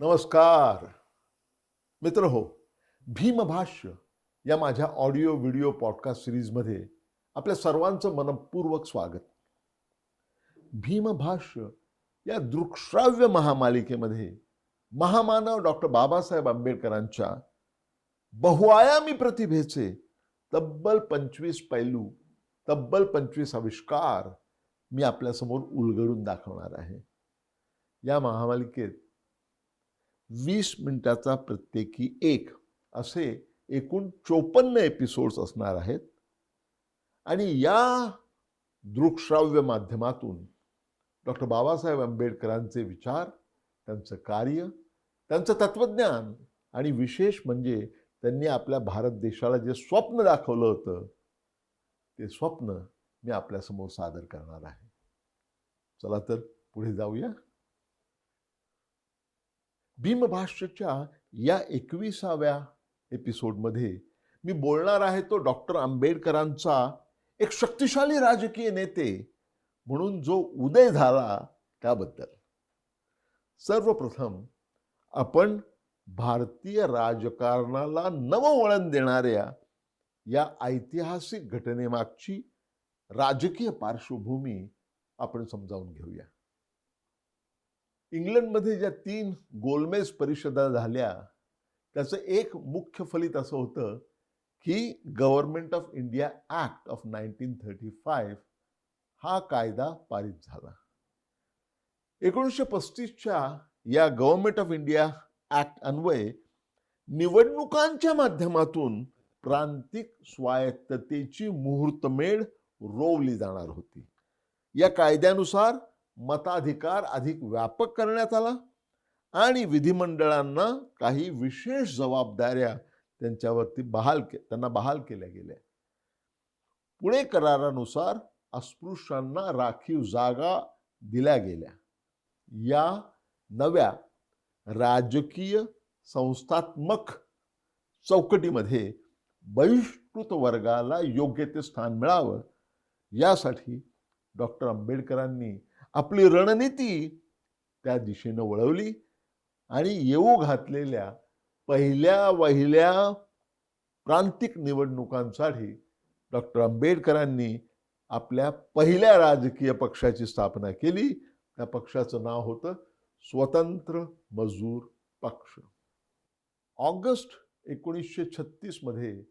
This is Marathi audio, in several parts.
नमस्कार. मित्र हो भीमभाष्य या माझ्या ऑडिओ व्हिडिओ पॉडकास्ट सिरीजमध्ये आपल्या सर्वांचं मनपूर्वक स्वागत. भीमभाष्य या दृकश्राव्य महामालिकेमध्ये महामानव डॉक्टर बाबासाहेब आंबेडकरांच्या बहुआयामी प्रतिभेचे तब्बल पंचवीस पैलू तब्बल पंचवीस आविष्कार मी आपल्यासमोर उलगडून दाखवणार आहे. या महामालिकेत वीस मिनिटाचा प्रत्येकी एक असे एकूण चोपन्न एपिसोड्स असणार आहेत. आणि या दृकश्राव्य माध्यमातून डॉक्टर बाबासाहेब आंबेडकरांचे विचार त्यांचं कार्य त्यांचं तत्त्वज्ञान आणि विशेष म्हणजे त्यांनी आपल्या भारत देशाला जे स्वप्न दाखवलं होतं ते स्वप्न मी आपल्यासमोर सादर करणार आहे. चला तर पुढे जाऊया. भीमभाष्यच्या या एकविसाव्या एपिसोडमध्ये मी बोलणार आहे तो डॉक्टर आंबेडकरांचा एक शक्तिशाली राजकीय नेते म्हणून जो उदय झाला त्याबद्दल. सर्वप्रथम आपण भारतीय राजकारणाला नववळण देणाऱ्या या ऐतिहासिक घटनेमागची राजकीय पार्श्वभूमी आपण समजावून घेऊया. इंग्लंडमध्ये ज्या तीन गोलमेज परिषदा झाल्या त्याचं एक मुख्य फलित असं होतं की government of India act of nineteen thirty five हा कायदा पारित झाला. एकोणीसशे पस्तीसच्या या गव्हर्नमेंट ऑफ इंडिया ॲक्ट अन्वये निवडणुकांच्या माध्यमातून प्रांतिक स्वायत्ततेची मुहूर्तमेढ रोवली जाणार होती. या कायद्यानुसार मताधिकार अधिक व्यापक करण्यात आला आणि विधिमंडळांना काही विशेष जबाबदाऱ्या त्यांच्यावरती बहाल के त्यांना बहाल केल्या गेल्या. पुणे करारानुसार अस्पृश्यांना राखीव जागा दिल्या गेल्या. या नव्या राजकीय संस्थात्मक चौकटीमध्ये बहिष्कृत वर्गाला योग्य ते स्थान मिळावं यासाठी डॉक्टर आंबेडकरांनी आपली रणनीती त्या दिशेनं वळवली आणि येऊ घातलेल्या पहिल्या वहिल्या प्रांतिक निवडणुकांसाठी डॉक्टर आंबेडकरांनी आपल्या पहिल्या राजकीय पक्षाची स्थापना केली. त्या पक्षाचं नाव होतं स्वतंत्र मजूर पक्ष. ऑगस्ट एकोणीसशे छत्तीसमध्ये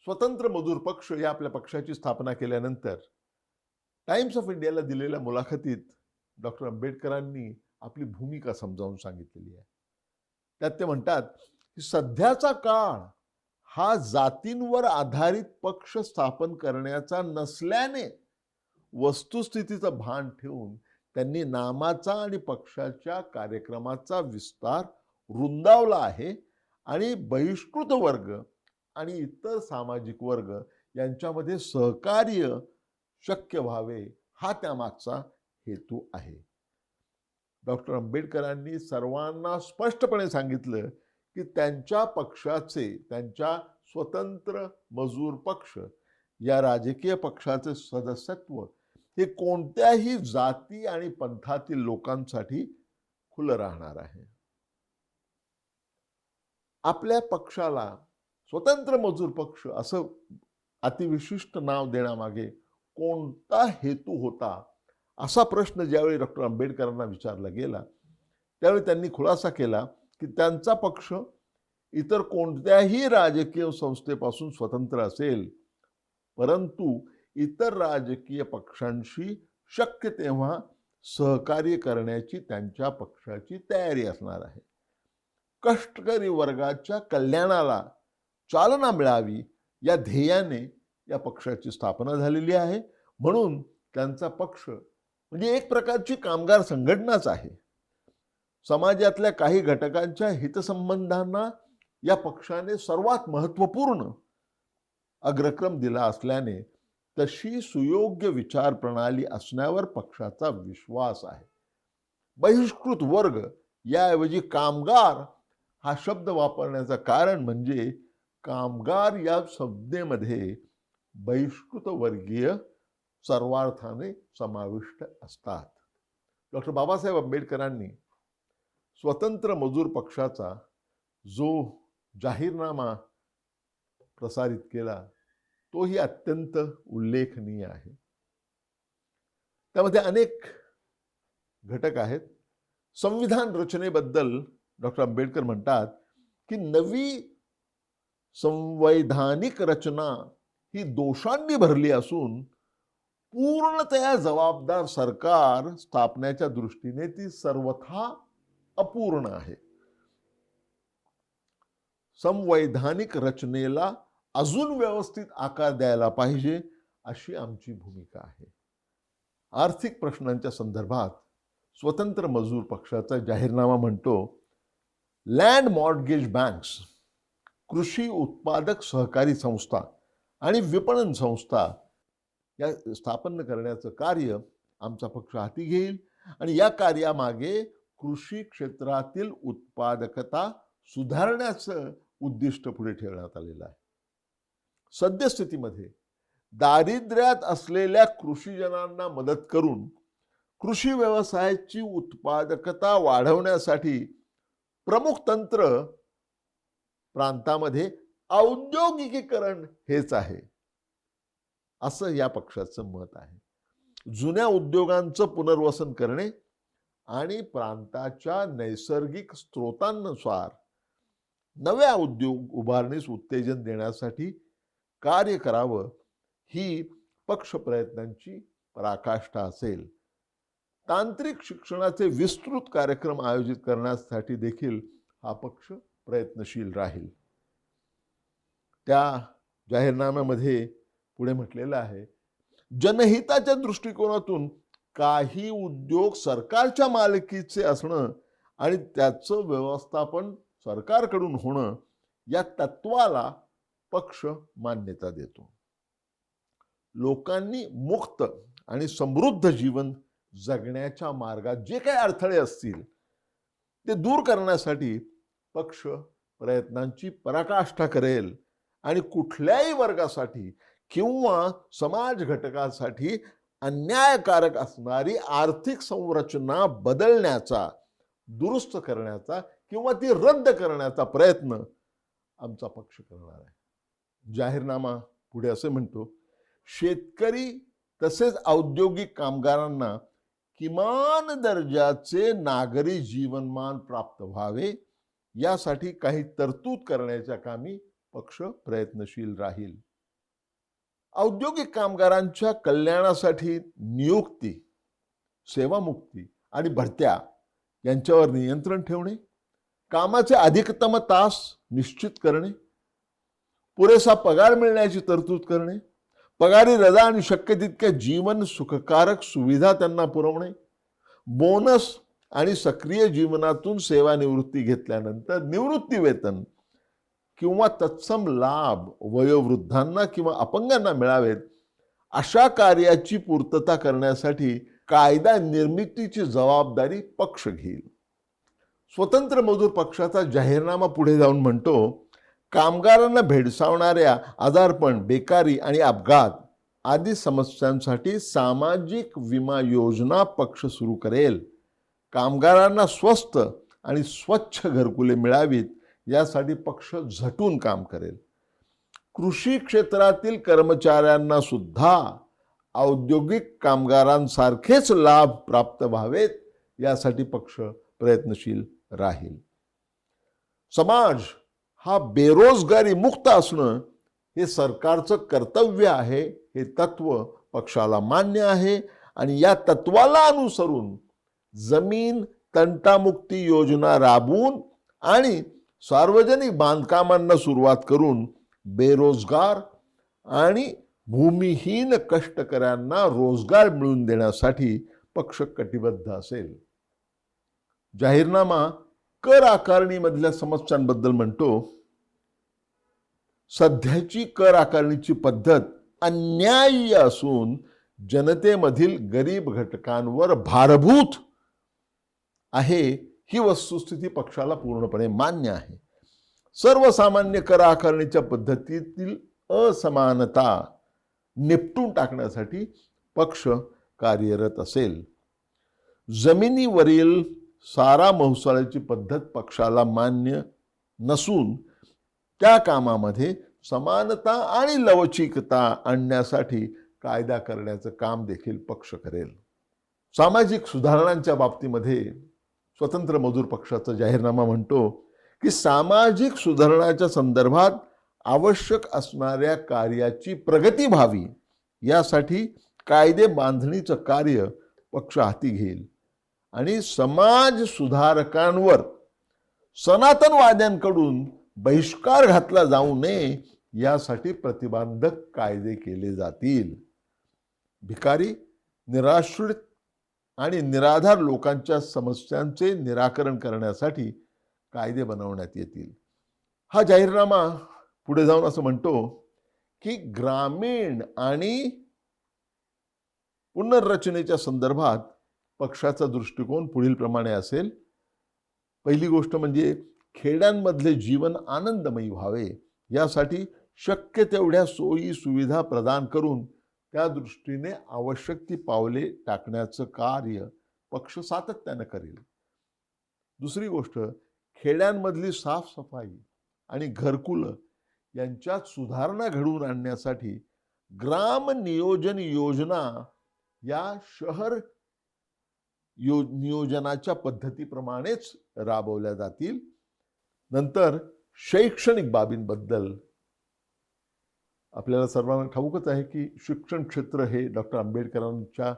स्वतंत्र मजूर पक्ष या आपल्या पक्षाची स्थापना केल्यानंतर टाइम्स ऑफ इंडियाला दिलेल्या मुलाखतीत डॉक्टर आंबेडकरांनी आपली भूमिका समजावून सांगितलेली आहे. त्यात ते म्हणतात की सध्याचा काळ हा जातींवर आधारित पक्ष स्थापन करण्याचा नसल्याने वस्तुस्थितीचं भान ठेवून त्यांनी नामाचा आणि पक्षाच्या कार्यक्रमाचा विस्तार रुंदावला आहे आणि बहिष्कृत वर्ग आणि इतर सामाजिक वर्ग यांच्यामध्ये सहकार्य शक्य व्हावे हा त्यामागचा हेतू आहे. डॉक्टर आंबेडकरांनी सर्वांना स्पष्टपणे सांगितलं की त्यांच्या पक्षाचे त्यांच्या स्वतंत्र मजूर पक्ष या राजकीय पक्षाचे सदस्यत्व हे कोणत्याही जाती आणि पंथातील लोकांसाठी खुलं राहणार आहे. आपल्या पक्षाला स्वतंत्र मजूर पक्ष असं अतिविशिष्ट नाव देण्यामागे कोणता हेतू होता? असा प्रश्न ज्यावेळी डॉक्टर आंबेडकरांना विचारला गेला त्यावेळी त्यांनी खुलासा केला की त्यांचा पक्ष इतर कोणत्याही राजकीय संस्थेपासून स्वतंत्र असेल परंतु इतर राजकीय पक्षांशी शक्य तेव्हा सहकार्य करण्याची त्यांच्या पक्षाची तयारी असणार आहे. कष्टकरी वर्गाच्या कल्याणाला चालना मिळावी या ध्येयाने या पक्षाची स्थापना झालेली आहे. म्हणून त्यांचा पक्ष म्हणजे एक प्रकारची कामगार संघटनाच आहे. समाजातल्या काही घटकांच्या हितसंबंधांना या पक्षाने सर्वात महत्त्वपूर्ण अग्रक्रम दिला असल्याने तशी सुयोग्य विचार प्रणाली असण्यावर पक्षाचा विश्वास आहे. बहिष्कृत वर्ग याऐवजी कामगार हा शब्द वापरण्याचं कारण म्हणजे कामगार या संज्ञेमध्ये बहिष्कृत वर्गीय सर्वार्थाने समाविष्ट असतात. डॉक्टर बाबासाहेब आंबेडकरांनी स्वतंत्र मजूर पक्षाचा जो जाहीरनामा प्रसारित केला तोही अत्यंत उल्लेखनीय आहे. त्यामध्ये अनेक घटक आहेत. संविधान रचनेबद्दल डॉक्टर आंबेडकर म्हणतात की नवी संवैधानिक रचना ही दोषांनी भरली असून पूर्णतया जबाबदार सरकार स्थापण्याच्या दृष्टीने ती सर्वथा अपूर्ण आहे. संवैधानिक रचनेला अजून व्यवस्थित आकार द्यायला पाहिजे अशी आमची भूमिका आहे. आर्थिक प्रश्नांच्या संदर्भात स्वतंत्र मजूर पक्षाचा जाहीरनामा म्हणतो लँड मॉर्गेज बँक्स कृषी उत्पादक सहकारी संस्था आणि विपणन संस्था या स्थापन करण्याचं कार्य आमचा पक्ष हाती घेईल. आणि या कार्यामागे कृषी क्षेत्रातील उत्पादकता सुधारण्याचं उद्दिष्ट पुढे ठेवण्यात आलेलं आहे. सद्यस्थितीमध्ये दारिद्र्यात असलेल्या कृषीजनांना मदत करून कृषी व्यवसायाची उत्पादकता वाढवण्यासाठी प्रमुख तंत्र प्रांतामध्ये औद्योगिकीकरण हेच आहे. असं या पक्षाचं मत आहे. जुन्या उद्योगांचं पुनर्वसन करणे आणि प्रांताच्या नैसर्गिक स्रोतांनुसार नव्या उद्योग उभारणीस उत्तेजन देण्यासाठी कार्य करावं ही पक्ष प्रयत्नांची पराकाष्ठा असेल. तांत्रिक शिक्षणाचे विस्तृत कार्यक्रम आयोजित करण्यासाठी देखील हा पक्ष प्रयत्नशील राहील. त्या जाहीरनाम्यामध्ये पुढे म्हटलेलं आहे. जनहिताच्या दृष्टिकोनातून काही उद्योग सरकारच्या मालकीचे असणं आणि त्याचं व्यवस्थापन सरकारकडून होणं या तत्वाला पक्ष मान्यता देतो. लोकांनी मुक्त आणि समृद्ध जीवन जगण्याच्या मार्गात जे काही अडथळे असतील ते दूर करण्यासाठी पक्ष प्रयत्नांची पराकाष्ठा करेल. आणि कुठल्याही वर्गासाठी किंवा समाज घटकासाठी अन्यायकारक असणारी आर्थिक संरचना बदलण्याचा दुरुस्त करण्याचा किंवा ती रद्द करण्याचा प्रयत्न आमचा पक्ष करणार आहे. जाहीरनामा पुढे असे म्हणतो शेतकरी तसेच औद्योगिक कामगारांना किमान दर्जाचे नागरी जीवनमान प्राप्त व्हावे यासाठी काही तरतूद करण्याच्या कामी पक्ष प्रयत्नशील राहील. औद्योगिक कामगारांच्या कल्याणासाठी नियुक्ती सेवामुक्ती आणि भरत्या यांच्यावर नियंत्रण ठेवणे कामाचे अधिकतम तास निश्चित करणे पुरेसा पगार मिळण्याची तरतूद करणे पगारी रजा आणि शक्य तितक्या जीवन सुखकारक सुविधा त्यांना पुरवणे बोनस आणि सक्रिय जीवनातून सेवानिवृत्ती घेतल्यानंतर निवृत्ती वेतन किंवा तत्सम लाभ वयोवृद्धांना किंवा अपंगांना मिळावेत अशा कार्याची पूर्तता करण्यासाठी कायदा निर्मितीची जबाबदारी पक्ष घेईल. स्वतंत्र मजूर पक्षाचा जाहीरनामा पुढे जाऊन म्हणतो कामगारांना भेडसावणाऱ्या आजारपण बेकारी आणि अपघात आदी समस्यांसाठी सामाजिक विमा योजना पक्ष सुरू करेल. कामगारांना स्वस्त आणि स्वच्छ घरकुले मिळावीत यासाठी पक्ष झटून काम करेल. कृषी क्षेत्रातील कर्मचाऱ्यांना सुद्धा औद्योगिक कामगारांसारखेच लाभ प्राप्त व्हावेत यासाठी पक्ष प्रयत्नशील राहील. समाज हा बेरोजगारी मुक्त असणं हे सरकारचं कर्तव्य आहे हे तत्व पक्षाला मान्य आहे आणि या तत्वाला अनुसरून जमीन तंटामुक्ती योजना राबवून आणि सार्वजनिक बांधकामांना सुरुवात करून बेरोजगार आणि भूमिहीन कष्टकऱ्यांना रोजगार मिळवून देण्यासाठी पक्ष कटिबद्ध असेल. जाहीरनामा कर आकारणीमधल्या समस्यांबद्दल म्हणतो सध्याची कर आकारणीची पद्धत अन्याय्य असून जनतेमधील गरीब घटकांवर भारभूत आहे. ही वस्तुस्थिती पक्षाला पूर्णपणे मान्य आहे. सर्वसामान्य कर आकारणीच्या पद्धतीतील असमानता निपटून टाकण्यासाठी पक्ष कार्यरत असेल. जमिनीवरील सारा महसुलाची पद्धत पक्षाला मान्य नसून त्या कामामध्ये समानता आणि लवचिकता आणण्यासाठी कायदा करण्याचं काम देखील पक्ष करेल. सामाजिक सुधारणांच्या बाबतीमध्ये स्वतंत्र मजूर पक्षाचा जाहीरनामा म्हणतो की सामाजिक सुधारणाच्या संदर्भात आवश्यक असणाऱ्या कार्याची प्रगती व्हावी. यासाठी कायदे बांधणीचं कार्य पक्ष हाती घेईल. आणि समाज सुधारकांवर सनातनवाद्यांकडून बहिष्कार घातला जाऊ नये यासाठी प्रतिबंधक कायदे केले जातील. भिकारी निराश्रित आणि निराधार लोकांच्या समस्यांचे निराकरण करण्यासाठी कायदे बनवण्यात येतील. हा जाहीरनामा पुढे जाऊन असं म्हणतो की ग्रामीण आणि पुनर्रचनेच्या संदर्भात पक्षाचा दृष्टिकोन पुढील प्रमाणे असेल. पहिली गोष्ट म्हणजे खेड्यांमधले जीवन आनंदमयी व्हावे यासाठी शक्य तेवढ्या सोयी सुविधा प्रदान करून त्या दृष्टीने आवश्यक ती पावले टाकण्याचं कार्य पक्ष सातत्यानं करेल. दुसरी गोष्ट खेड्यांमधली साफसफाई आणि घरकुलं यांच्यात सुधारणा घडवून आणण्यासाठी ग्राम नियोजन योजना या शहर यो नियोजनाच्या पद्धतीप्रमाणेच राबवल्या जातील. नंतर शैक्षणिक बाबींबद्दल आपल्याला सर्वांना ठाऊकच आहे की शिक्षण क्षेत्र हे डॉक्टर आंबेडकरांच्या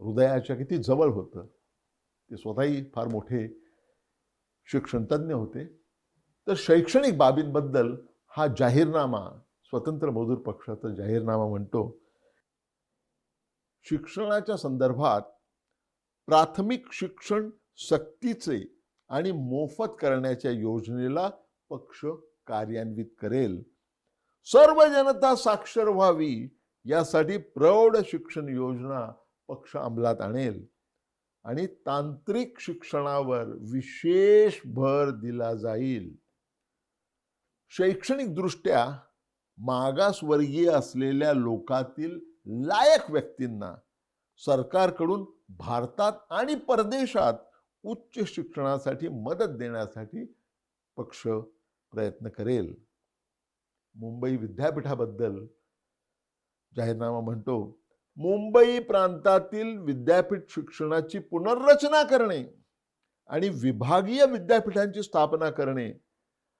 हृदयाच्या किती जवळ होतं. ते स्वतःही फार मोठे शिक्षणतज्ञ होते. तर शैक्षणिक बाबींबद्दल हा जाहीरनामा स्वतंत्र मजूर पक्षाचा जाहीरनामा म्हणतो. शिक्षणाच्या संदर्भात प्राथमिक शिक्षण सक्तीचे आणि मोफत करण्याच्या योजनेला पक्ष कार्यान्वित करेल. सर्व जनता साक्षर व्हावी यासाठी प्रौढ शिक्षण योजना पक्ष अंमलात आणेल. आणि तांत्रिक शिक्षणावर विशेष भर दिला जाईल. शैक्षणिकदृष्ट्या मागासवर्गीय असलेल्या लोकातील लायक व्यक्तींना सरकारकडून भारतात आणि परदेशात उच्च शिक्षणासाठी मदत देण्यासाठी पक्ष प्रयत्न करेल. मुंबई विद्यापीठाबद्दल जाहीरनामा म्हणतो मुंबई प्रांतातील विद्यापीठ शिक्षणाची पुनर्रचना करणे आणि विभागीय विद्यापीठांची स्थापना करणे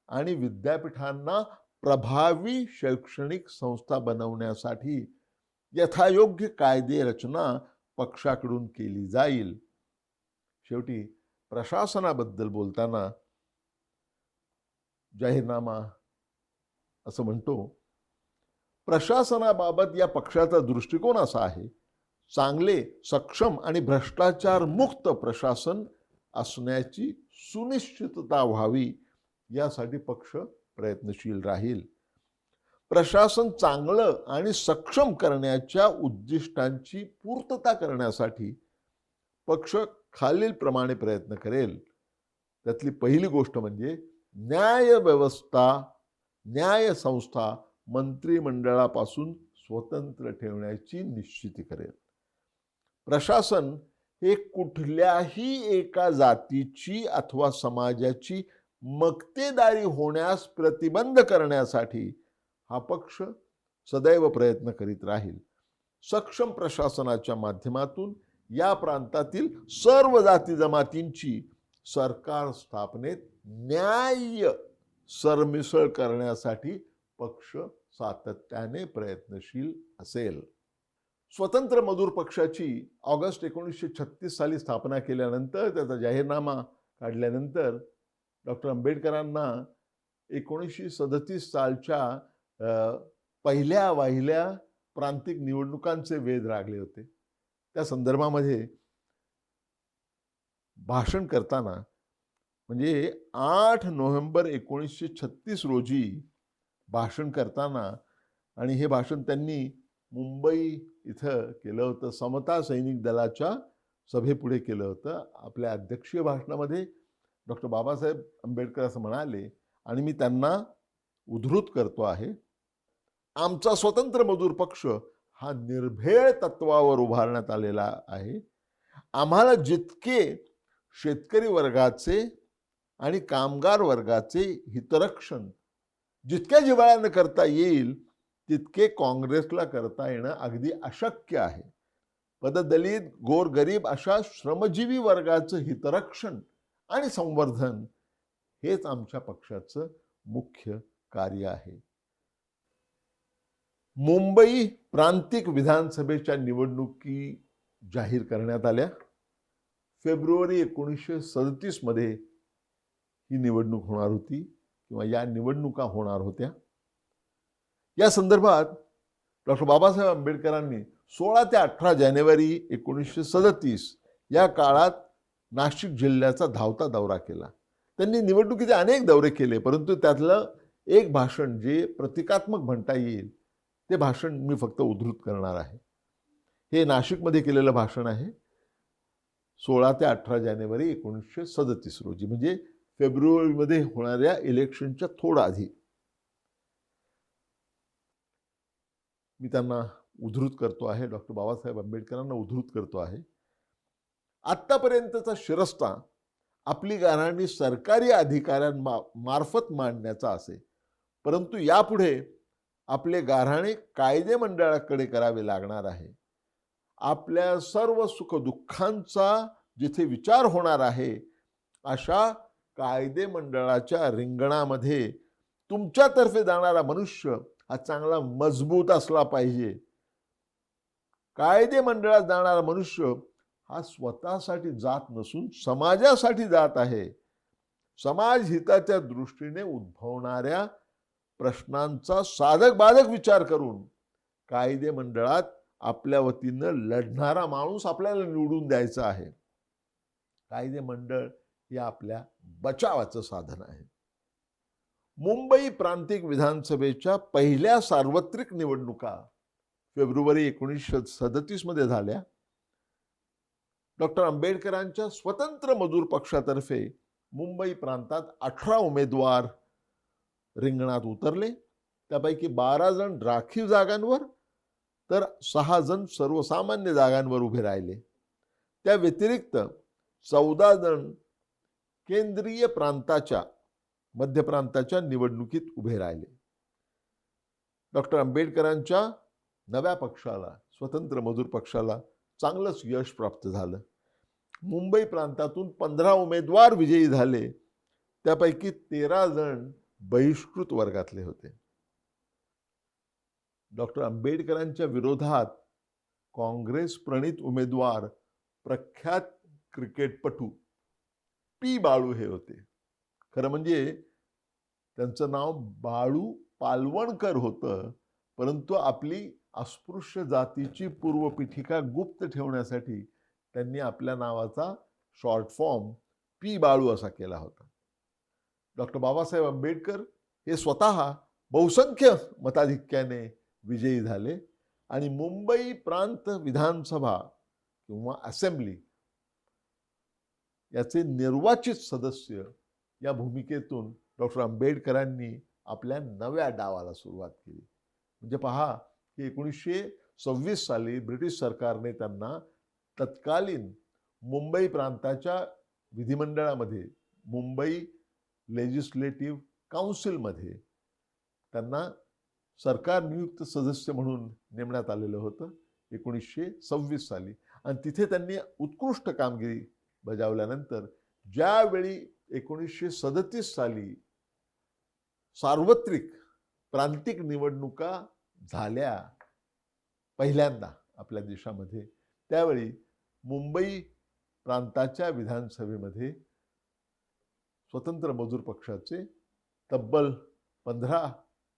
आणि विद्यापीठांना प्रभावी शैक्षणिक संस्था बनवण्यासाठी यथायोग्य कायदे रचना पक्षाकडून केली जाईल. शेवटी प्रशासनाबद्दल बोलताना जाहीरनामा असं म्हणतो प्रशासनाबाबत या पक्षाचा दृष्टिकोन असा आहे चांगले सक्षम आणि भ्रष्टाचार मुक्त प्रशासन असण्याची सुनिश्चितता व्हावी यासाठी पक्ष प्रयत्नशील राहील. प्रशासन चांगलं आणि सक्षम करण्याच्या उद्दिष्टांची पूर्तता करण्यासाठी पक्ष खालीलप्रमाणे प्रयत्न करेल. त्यातली पहिली गोष्ट म्हणजे न्याय न्यायसंस्था न्याय संस्था मंत्रिमंडळापासून स्वतंत्र ठेवण्याची निश्चिती करेल. प्रशासन हे कुठल्याही एका जातीची अथवा समाजाची मक्तेदारी होण्यास प्रतिबंध करण्यासाठी हा पक्ष सदैव प्रयत्न करीत राहील. सक्षम प्रशासनाच्या माध्यमातून या प्रांतातील सर्व जाती जमातींची सरकार स्थापनेत न्याय सरमिसळ करण्यासाठी पक्ष सातत्याने प्रयत्नशील असेल. स्वतंत्र मजूर पक्षाची ऑगस्ट एकोणीसशे छत्तीस साली स्थापना केल्यानंतर त्याचा जाहीरनामा काढल्यानंतर डॉक्टर आंबेडकरांना एकोणीसशे सदतीस सालच्या पहिल्या वाहिल्या प्रांतिक निवडणुकांचे वेध लागले होते. त्या संदर्भामध्ये भाषण करताना म्हणजे आठ नोव्हेंबर एकोणीसशे छत्तीस रोजी भाषण करताना आणि हे भाषण त्यांनी मुंबई इथं केलं होतं. समता सैनिक दलाच्या सभेपुढे केलं होतं. आपल्या अध्यक्षीय भाषणामध्ये डॉक्टर बाबासाहेब आंबेडकर असं म्हणाले आणि मी त्यांना उद्धृत करतो आहे. आमचा स्वतंत्र मजूर पक्ष हा निर्भेळ तत्वावर उभारण्यात आलेला आहे. आम्हाला जितके शेतकरी वर्गाचे आणि कामगार वर्गाचे हितरक्षण. जितक्या जिव्हाळ्यानं करता येईल तितके काँग्रेसला करता येणं अगदी अशक्य आहे. पददलित गोरगरीब अशा श्रमजीवी वर्गाचं हितरक्षण आणि संवर्धन हेच आमच्या पक्षाचं मुख्य कार्य आहे. मुंबई प्रांतिक विधानसभेच्या निवडणुकी जाहीर करण्यात आल्या. फेब्रुवारी एकोणीसशे सदतीसमध्ये ही निवडणूक होणार होती किंवा या निवडणुका होणार होत्या. या संदर्भात डॉक्टर बाबासाहेब आंबेडकरांनी सोळा ते अठरा जानेवारी एकोणीसशे सदतीस या काळात नाशिक जिल्ह्याचा धावता दौरा केला. त्यांनी निवडणुकीचे अनेक दौरे केले परंतु त्यातलं एक भाषण जे प्रतिकात्मक म्हणता येईल ते भाषण मी फक्त उद्धृत करणार आहे. हे नाशिकमध्ये केलेलं भाषण आहे. सोळा ते अठरा जानेवारी एकोणीसशे सदतीस रोजी म्हणजे फेब्रुवारीमध्ये होणाऱ्या इलेक्शनच्या थोडा आधी. मी त्यांना उद्धृत करतो आहे. डॉक्टर बाबासाहेब आंबेडकरांना उद्धृत करतो आहे. आत्तापर्यंतचा शिरस्ता आपली गाराणी सरकारी अधिकाऱ्यांमा मार्फत मांडण्याचा असे. परंतु यापुढे आपले गाऱ्हाणे कायदे मंडळाकडे करावे लागणार आहे. आपल्या सर्व सुखदुःखांचा जिथे विचार होणार आहे अशा कायदे मंडळाच्या रिंगणामध्ये तुमच्यातर्फे जाणारा मनुष्य हा चांगला मजबूत असला पाहिजे. कायदे मंडळात जाणारा मनुष्य हा स्वतःसाठी जात नसून समाजासाठी जात आहे. समाज हिताच्या दृष्टीने उद्भवणाऱ्या प्रश्नांचा साधक बाधक विचार करून कायदे मंडळात आपल्या वतीनं लढणारा माणूस आपल्याला निवडून द्यायचा आहे. कायदे मंडळ हे आपल्या बचावाचं साधन आहे. मुंबई प्रांतिक विधानसभेच्या पहिल्या सार्वत्रिक निवडणुका फेब्रुवारी एकोणीसशे सदतीसमध्ये झाल्या. डॉक्टर आंबेडकरांच्या स्वतंत्र मजूर पक्षातर्फे मुंबई प्रांतात अठरा उमेदवार रिंगणात उतरले. त्यापैकी बारा जण राखीव जागांवर तर सहा जण सर्वसामान्य जागांवर उभे राहिले. त्या व्यतिरिक्त चौदा जण केंद्रीय प्रांताच्या मध्य प्रांताच्या निवडणुकीत उभे राहिले. डॉक्टर आंबेडकरांच्या नव्या पक्षाला स्वतंत्र मजूर पक्षाला चांगलंच यश प्राप्त झालं. मुंबई प्रांतातून पंधरा उमेदवार विजयी झाले. त्यापैकी तेरा जण बहिष्कृत वर्गातले होते. डॉक्टर आंबेडकरांच्या विरोधात काँग्रेस प्रणित उमेदवार प्रख्यात क्रिकेटपटू पी बाळू हे होते. खरं म्हणजे त्यांचं नाव बाळू पालवणकर होतं परंतु आपली अस्पृश्य जातीची पूर्वपीठिका गुप्त ठेवण्यासाठी त्यांनी आपल्या नावाचा शॉर्ट फॉर्म पी बाळू असा केला होता. डॉक्टर बाबासाहेब आंबेडकर हे स्वतः बहुसंख्य मताधिक्याने विजयी झाले आणि मुंबई प्रांत विधानसभा किंवा असेंब्ली याचे निर्वाचित सदस्य या भूमिकेतून डॉक्टर आंबेडकरांनी आपल्या नव्या डावाला सुरुवात केली. म्हणजे पहा की एकोणीसशे सव्वीस साली ब्रिटिश सरकारने त्यांना तत्कालीन मुंबई प्रांताच्या विधिमंडळामध्ये मुंबई लेजिस्लेटिव्ह काउन्सिलमध्ये त्यांना सरकार नियुक्त सदस्य म्हणून नेमण्यात आलेलं होतं एकोणीसशे सव्वीस साली. आणि तिथे त्यांनी उत्कृष्ट कामगिरी बजावल्यानंतर ज्यावेळी एकोणीसशे सदतीस साली सार्वत्रिक प्रांतिक निवडणुका झाल्या पहिल्यांदा आपल्या देशामध्ये त्यावेळी मुंबई प्रांताच्या विधानसभेमध्ये स्वतंत्र मजूर पक्षाचे तब्बल पंधरा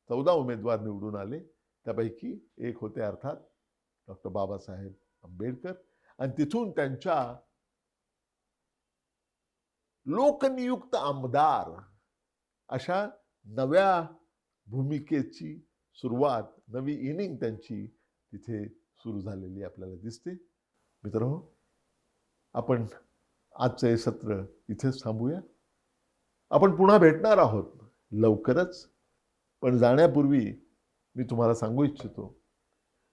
चौदा उमेदवार निवडून आले. त्यापैकी एक होते अर्थात डॉक्टर बाबासाहेब आंबेडकर. आणि तिथून त्यांच्या लोकनियुक्त आमदार अशा नव्या भूमिकेची सुरुवात नवी इनिंग त्यांची तिथे सुरू झालेली आपल्याला दिसते. मित्र आपण आजचं हे सत्र इथेच थांबूया. आपण पुन्हा भेटणार आहोत लवकरच. पण जाण्यापूर्वी मी तुम्हाला सांगू इच्छितो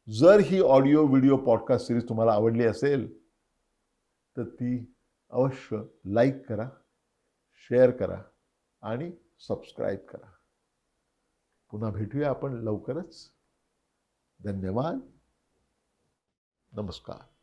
जर ही ऑडिओ व्हिडिओ पॉडकास्ट सिरीज तुम्हाला आवडली असेल तर ती अवश्य लाईक करा. शेअर करा आणि सबस्क्राईब करा. पुन्हा भेटूया आपण लवकरच. धन्यवाद. नमस्कार.